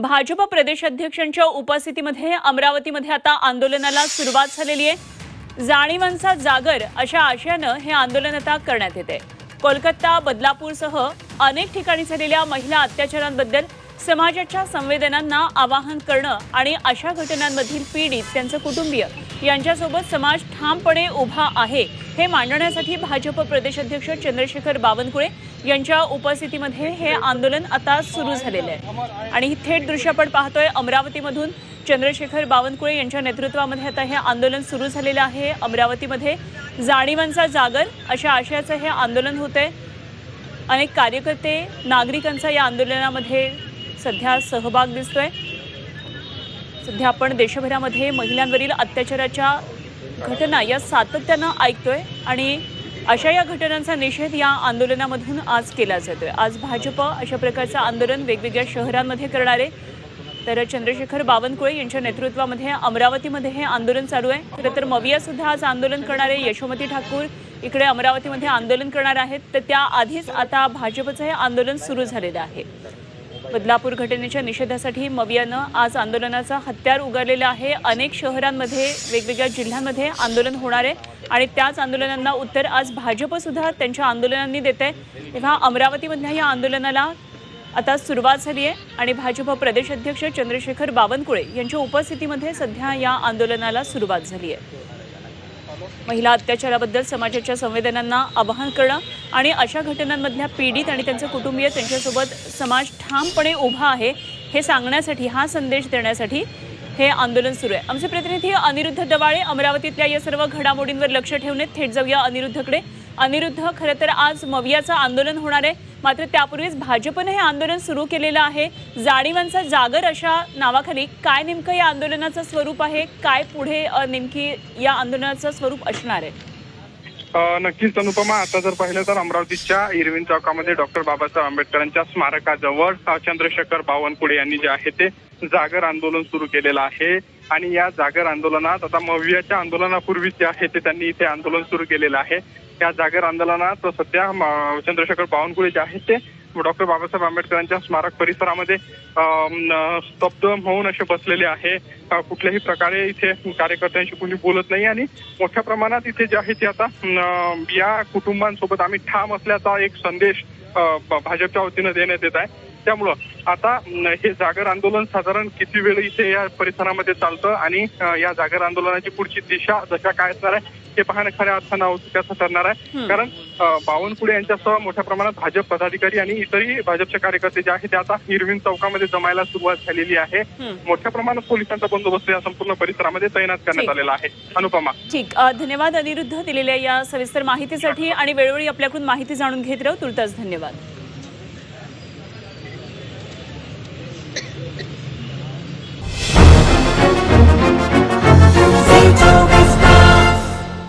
भाजप प्रदेशाध्यक्षांच्या उपस्थितीमध्ये अमरावतीमध्ये आता आंदोलनाला सुरुवात झालेली आहे. जाणीवांचा जागर अशा आशयानं हे आंदोलन आता करण्यात येते. कोलकाता बदलापूरसह अनेक ठिकाणी झालेल्या महिला अत्याचारांबद्दल समाजाच्या संवेदनांना आवाहन करणं आणि अशा घटनांमधील पीडित त्यांचं कुटुंबीय यांच्यासोबत समाज ठामपणे उभा आहे हे मांडण्यासाठी भाजप प्रदेशाध्यक्ष चंद्रशेखर बावनकुळे यांच्या उपस्थितीमध्ये हे आंदोलन आता सुरू झालेलं आहे. आणि ही थेट दृश्य आपण पाहतोय अमरावतीमधून. चंद्रशेखर बावनकुळे यांच्या नेतृत्वामध्ये आता हे आंदोलन सुरू झालेलं आहे. अमरावतीमध्ये जाणीवांचा जागर अशा आशयाचं हे आंदोलन होतंय. अनेक कार्यकर्ते नागरिकांचा या आंदोलनामध्ये सध्या सहभाग दिसतोय. सध्या आपण देशभरामध्ये महिलांवरील अत्याचाराच्या घटना या सातत्यानं ऐकतोय आणि अशा या घटनांचा निषेध या आंदोलनामधून आज केला जातोय. आज भाजप अशा प्रकारचं आंदोलन वेगवेगळ्या शहरांमध्ये करणार आहे तर चंद्रशेखर बावनकुळे यांच्या नेतृत्वामध्ये अमरावतीमध्ये हे आंदोलन चालू आहे. खरं तर मविया सुद्धा आज आंदोलन करणार आहे यशोमती ठाकूर इकडे अमरावतीमध्ये आंदोलन करणार आहेत. तर त्या आधीच आता भाजपचं हे आंदोलन सुरू झालेलं आहे. बदलापूर घटनेच्या निषेधासाठी मवियानं आज आंदोलनाचा हत्यार उगारलेलं आहे. अनेक शहरांमध्ये वेगवेगळ्या जिल्ह्यांमध्ये आंदोलन होणार आहे आणि त्याच आंदोलनांना उत्तर आज भाजपसुद्धा त्यांच्या आंदोलनांनी देत आहे. तेव्हा अमरावतीमधल्या या आंदोलनाला आता सुरुवात झाली आहे आणि भाजप प्रदेशाध्यक्ष चंद्रशेखर बावनकुळे यांच्या उपस्थितीमध्ये सध्या या आंदोलनाला सुरुवात झाली आहे. महिला अत्याचाराबद्दल समाजाच्या संवेदनांना आवाहन करणं आणि अशा घटनांमधल्या पीडित आणि त्यांचे कुटुंबीय त्यांच्यासोबत समाज ठामपणे उभा आहे हे सांगण्यासाठी हा संदेश देण्यासाठी हे आंदोलन सुरू आहे. आमचे प्रतिनिधी अनिरुद्ध दवाळे अमरावतीतल्या या सर्व घडामोडींवर लक्ष ठेवणे थेट जाऊया अनिरुद्धकडे. अनिरुद्ध खरं तर आज मवियाचं आंदोलन होणार आहे. मात्र त्यापूर्वीच भाजपनं हे आंदोलन सुरू केलेलं आहे. जाणीवांचा जागर अशा नावाखाली काय नेमकं या आंदोलनाचं स्वरूप आहे? काय पुढे नेमकी या आंदोलनाचं स्वरूप असणार आहे? नक्कीच अनुपमा आता जर पाहिलं तर अमरावतीच्या इरविन चौकामध्ये डॉक्टर बाबासाहेब आंबेडकरांच्या स्मारकाजवळ चंद्रशेखर बावनकुळे यांनी जे आहे ते जागर आंदोलन सुरू केलेलं आहे. आणि या जागर आंदोलनात आता मवियाच्या आंदोलनापूर्वी जे आहे ते त्यांनी इथे आंदोलन सुरू केलेलं आहे. या जागर आंदोलनात सध्या चंद्रशेखर बावनकुळे जे आहेत ते डॉक्टर बाबासाहेब आंबेडकरांच्या स्मारक परिसरामध्ये स्तब्ध होऊन असे बसलेले आहे. कुठल्याही प्रकारे इथे कार्यकर्त्यांशी कोणी बोलत नाही आणि मोठ्या प्रमाणात इथे जे आहे ते आता या कुटुंबांसोबत आम्ही ठाम असल्याचा एक संदेश भाजपच्या वतीनं देण्यात येत आहे. त्यामुळं आता हे जागर आंदोलन साधारण किती वेळ इथे या परिसरामध्ये चालतं आणि या जागर आंदोलनाची पुढची दिशा दशा काय असणार आहे हे पाहणं खऱ्या अर्थानं औत्सुक्याचं ठरणार आहे. कारण बावनकुळे यांच्यासह मोठ्या प्रमाणात भाजप पदाधिकारी आणि इतरही भाजपचे कार्यकर्ते जे आहेत ते आता हिरविन चौकामध्ये जमायला सुरुवात झालेली आहे. मोठ्या प्रमाणात पोलिसांचा बंदोबस्त या संपूर्ण परिसरामध्ये तैनात करण्यात. आलेला आहे. अनुपमा. ठीक. धन्यवाद अनिरुद्ध दिलेल्या या सविस्तर माहितीसाठी आणि वेळोवेळी आपल्याकडून माहिती जाणून घेत राहू. तुर्तास धन्यवाद.